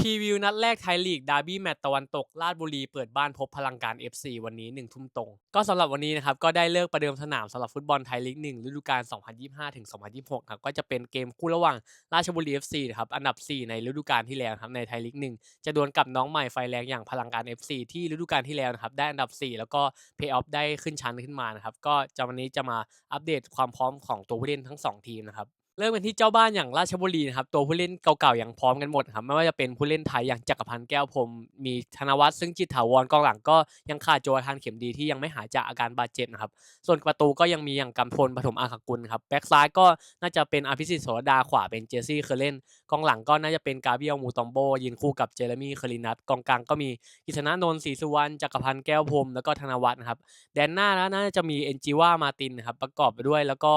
พรีวิวนัดแรกไทยลีกดาร์บี้แมตช์ตะวันตกราชบุรีเปิดบ้านพบพลังการ FC วันนี้1ทุ่มตรง ก็สำหรับวันนี้นะครับก็ได้เลิกประเดิมสนามสำหรับฟุตบอลไทยลีก1ฤดูกาล 2025-2026ครับก็จะเป็นเกมคู่ระหว่างราชบุรี FC นะครับอันดับ 4 ในฤดูกาลที่แล้วครับในไทยลีก1จะดวลกับน้องใหม่ไฟแรงอย่างพลังการ FC ที่ฤดูกาลที่แล้วนะครับได้อันดับ 4 แล้วก็เพย์ออฟได้ขึ้นชั้นขึ้นมานะครับก็จะวันนี้จะมาอัปเดตความพร้อมของตัวผู้เล่นทั้ง 2 ทีมนะครับ เริ่มกันที่เจ้าบ้านอย่างราชบุรีนะครับตัวผู้เล่นเก่าๆอย่างพร้อมกันหมดครับไม่ว่าจะเป็นผู้เล่นไทยอย่างจักรพันธ์แก้วพรมมีธนวัฒน์ซึ่งจิตถาวรกองหลังก็ยังขาดโจทานเข็มดีที่ยังไม่หายจากอาการบาดเจ็บนะครับส่วนประตูก็ยังมีอย่างกำพลปฐมอาคกุลครับแบ็กซ้ายก็น่าจะเป็นอภิสิทธิ์โสรดาขวาเป็นเจสซี่เคอร์เลนกองหลังก็น่าจะเป็นกาเบียลมูตอมโบยืนคู่กับเจเรมี่เคอรินัทกองกลางก็มีกิษณนนท์ศรีสุวรรณจักรพันธ์แก้วพรมแล้วก็ธนวัฒน์นะครับแดนหน้าแล้วน่าจะมีเอนจิว่ามาตินนะครับประกอบไปด้วยแล้วก็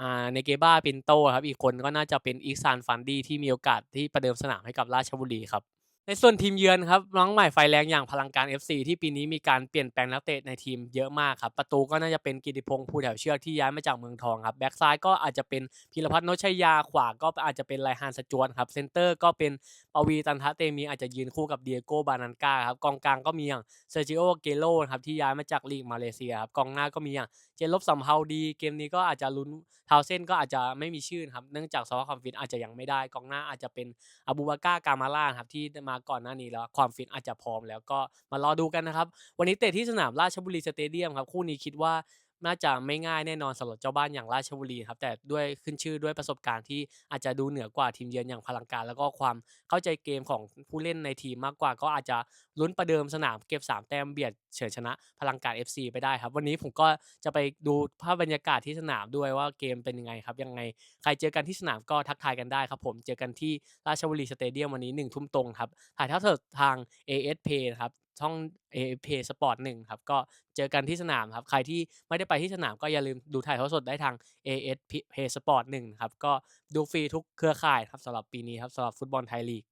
อ่าเนเกบ้าปินโตครับ อีกคนก็น่าจะเป็นอีซานฟันดี้ที่มีโอกาสที่ประเดิมสนามให้กับราชบุรีครับ ในส่วนทีมเยือนครับน้องใหม่ไฟแรงอย่างพลังการ FC ที่ปีนี้มีการเปลี่ยนแปลงนักเตะในทีมเยอะมากครับประตูก็น่าจะเป็นกิติพงษ์ภูแถวเชือกที่ย้ายมาจากเมืองทองครับแบ็กซ้ายก็อาจจะเป็นพีรพัฒน์นชชัยยาขวาก็อาจจะเป็นไรฮานสจวนครับเซนเตอร์ก็เป็นปวีตันทะเตมีอาจจะยืนคู่กับเดียโก้บานันกาครับกองกลางก็มีอย่างเซอร์จิโอเกโลครับที่ย้ายมาจากลีกมาเลเซียครับกองหน้าก็มีอย่างเจนลบสัมเภาดีเกมนี้ก็อาจจะลุ้นทาวเส้นก็อาจจะไม่มีชื่อครับเนื่องจากสภาพความฟิตอาจจะยังไม่ได้กองหน้าอาจจะเป็นอบูบาก้ากามาล่าครับที่มาก่อนหน้านี้แล้ว ความฟิตอาจจะพร้อมแล้วก็มารอดูกันนะครับ วันนี้เตะที่สนามราชบุรีสเตเดียมครับ คู่นี้คิดว่า น่าจะไม่ง่ายแน่นอนสำหรับเจ้าบ้านอย่างราชบุรีครับแต่ด้วยขึ้นชื่อด้วยประสบการณ์ที่อาจจะดูเหนือกว่าทีมเยือนอย่างพลังการ แล้วก็ความเข้าใจเกมของผู้เล่นในทีมมากกว่า ก็อาจจะลุ้นประเดิมสนามเก็บ 3 แต้มเบียดเฉือนชนะพลังการ FC ไปได้ครับ วันนี้ผมก็จะไปดูภาพบรรยากาศที่สนามด้วยว่าเกมเป็นยังไงครับยังไงใครเจอกันที่สนามก็ทักทายกันได้ครับผมเจอกันที่ราชบุรีสเตเดียมวันนี้1ทุ่มตรงครับถ่ายทอดสดทาง AS Play นะครับ ช่อง AS Play Sport 1ครับก็เจอกันที่สนามครับ ใครที่ไม่ได้ไปที่สนามก็อย่าลืมดูถ่ายทอดสดได้ทาง AS Play Sport 1ครับก็ดูฟรีทุกเครือข่ายครับสำหรับปีนี้ครับสำหรับฟุตบอลไทยลีก